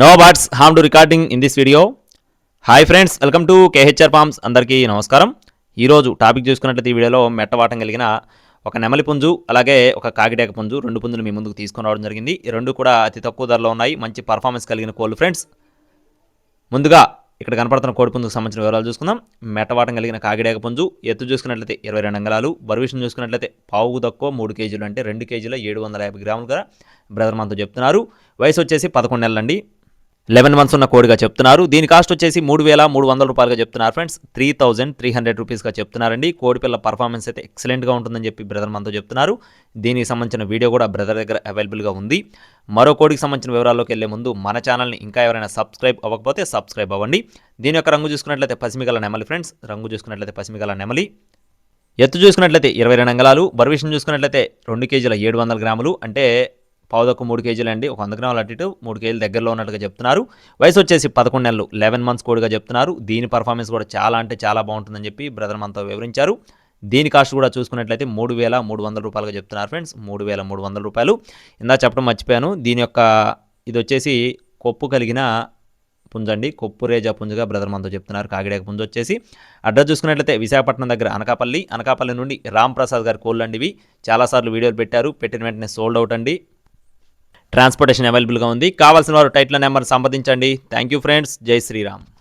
No birds harm to recording in this video hi friends welcome to KHR farms అందరికీ నమస్కారం. ఈరోజు topic చూసుకున్నట్లయితే ఈ వీడియోలో మెట్టవాటం కలిగిన ఒక నెమలి పుంజు అలాగే ఒక కాకిటేక పుంజు రెండు పుంజులు మీ ముందుకు తీసుకుని రావడం జరిగింది. ఈ రెండు కూడా అతి తక్కువ ధరలో ఉన్నాయి. మంచి పర్ఫార్మెన్స్ కలిగిన కోళ్ళు ఫ్రెండ్స్ ముందుగా ఇక్కడ కనపడుతున్న కోడి పుంజుకు సంబంధించిన వివరాలు చూసుకుందాం. మెట్టవాటం కలిగిన కాకిడేక పుంజు ఎత్తు చూసుకున్నట్లయితే ఇరవై రెండు అంగళాలు బరువు చూసుకున్నట్లయితే పావు తక్కువ మూడు కేజీలు అంటే రెండు కేజీల ఏడు వందల యాభై గ్రాములు కదా. బ్రదర్ మనతో చెప్తున్నారు. వయసు వచ్చేసి పదకొండు నెలలండి. లెవెన్ మంత్స్ ఉన్న కోడిగా చెప్తున్నారు. దీని కాస్ట్ వచ్చేసి మూడు వేల మూడు వందల రూపాయలుగా చెప్తున్నారు friends. Three thousand three hundred రూపీస్గా చెప్తున్నారండి. కోడి పిల్ల పర్ఫార్మెన్స్ అయితే ఎక్సలెంట్గా ఉంటుందని చెప్పి బ్రదర్ మనతో చెప్తున్నారు. దీనికి సంబంధించిన వీడియో కూడా బ్రదర్ దగ్గర అవైలబుల్గా ఉంది. మరో కోడికి సంబంధించిన వివరాల్లోకి వెళ్ళే ముందు మన ఛానల్ని ఇంకా ఎవరైనా సబ్స్క్రైబ్ అవ్వకపోతే సబ్స్క్రైబ్ అవ్వండి. దీని యొక్క రంగు చూసుకున్నట్లయితే పసిమిగల నెమలి ఫ్రెండ్స్ రంగు చూసుకున్నట్లయితే పసిమిగల నెమలి. ఎత్తు చూసుకున్నట్లయితే ఇరవై రెండు అంగళాలు. బర్విషన్ చూసుకున్నట్లయితే రెండు కేజీల ఏడు వందల గ్రాములు. అంటే పావుదక్కు మూడు కేజీలు అండి ఒక వంద గ్రాములు అటు ఇటు మూడు కేజీలు దగ్గరలో ఉన్నట్టుగా చెప్తున్నారు. వయసు వచ్చేసి పదకొండు నెలలు లెవెన్ మంత్స్ కోడిగా చెప్తున్నారు. దీని పర్ఫార్మెన్స్ కూడా చాలా అంటే చాలా బాగుంటుందని చెప్పి బ్రదర్ మనతో వివరించారు. దీని కాస్ట్ కూడా చూసుకున్నట్లయితే మూడు వేల మూడు వందల రూపాయలుగా చెప్తున్నారు ఫ్రెండ్స్. మూడు వేల మూడు వందల రూపాయలు. ఇందా చెప్పడం మర్చిపోయాను. దీని యొక్క ఇది వచ్చేసి కొప్పు కలిగిన పుంజండి. కొప్పు రేజా పుంజుగా బ్రదర్ మనతో చెప్తున్నారు. కాకిడేక పుంజు వచ్చేసి. అడ్రస్ చూసుకున్నట్లయితే విశాఖపట్నం దగ్గర అనకాపల్లి. అనకాపల్లి నుండి రామ్ ప్రసాద్ గారి కోళ్ళు అండి ఇవి. చాలాసార్లు వీడియోలు పెట్టారు. పెట్టిన వెంటనే సోల్డ్ అవుట్ అండి. ట్రాన్స్పోర్టేషన్ అవైలబుల్గా ఉంది. కావాల్సిన వారు టైటిల్ నెంబర్ సంప్రదించండి. Thank you friends. జై శ్రీరామ్.